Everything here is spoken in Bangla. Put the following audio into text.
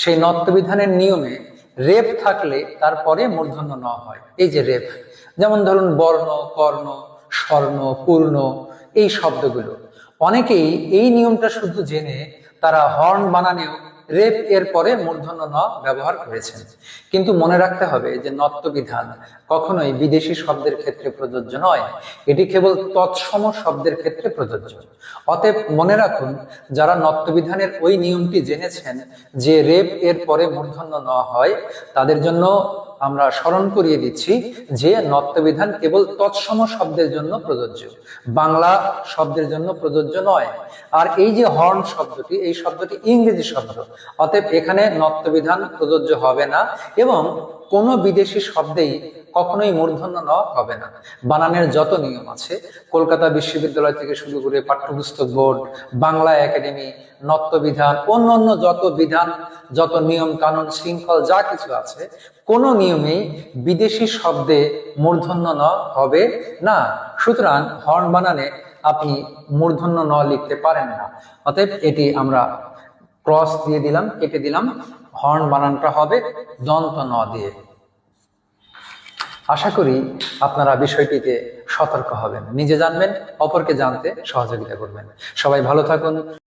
সেই নত্যবিধানের নিয়মে রেপ থাকলে তারপরে মূর্ধন্য ন হয়। এই যে রেপ, যেমন ধরুন বর্ণ, কর্ণ, স্বর্ণ, পূর্ণ, এই শব্দগুলো। অনেকেই এই নিয়মটা শুধু জেনে তারা হর্ন বানানেও রেপ এর পরে মূর্ধন্য ন ব্যবহার করেছেন। কিন্তু মনে রাখতে হবে যে নত্ববিধান কখনোই বিদেশি শব্দের ক্ষেত্রে প্রযোজ্য নয়। এটি কেবল তৎসম শব্দের ক্ষেত্রে প্রযোজ্য। অতএব মনে রাখুন, যারা নত্যবিধানের ওই নিয়মটি জেনেছেন যে রেপ এর পরে মূর্ধন্য ন হয়, তাদের জন্য আমরা স্মরণ করিয়ে দিচ্ছি যে নত্যবিধান কেবল তৎসম শব্দের জন্য প্রযোজ্য। বাংলা শব্দের জন্য প্রযোজ্য নয়। আর এই যে হর্ন শব্দটি, এই শব্দটি ইংরেজি শব্দ। অতএব এখানে নত্যবিধান প্রযোজ্য হবে না এবং কোনো বিদেশি শব্দেই কখনোই মূর্ধন্য ন হবে না। বানানের যত নিয়ম আছে, কলকাতা বিশ্ববিদ্যালয় থেকে শুরু করে পাঠ্যপুস্তক বোর্ড, বাংলা একাডেমি, নত্যবিধান অন্য অন্য যত বিধান, যত নিয়ম কানুন, শৃঙ্খল, যা কিছু আছে, কোনো নিয়মেই বিদেশি শব্দে মূর্ধন্য ন হবে না। সুতরাং হর্ন বানানে আপনি মূর্ধন্য ন লিখতে পারেন না। অতএব এটি আমরা ক্রস দিয়ে দিলাম, কেটে দিলাম। হর্ন বানানটা হবে দন্ত ন দিয়ে। আশা করি আপনারা বিষয়টিতে সতর্ক হবেন। নিজে জানবেন, অপরকে জানতে সহযোগিতা করবেন। সবাই ভালো থাকুন।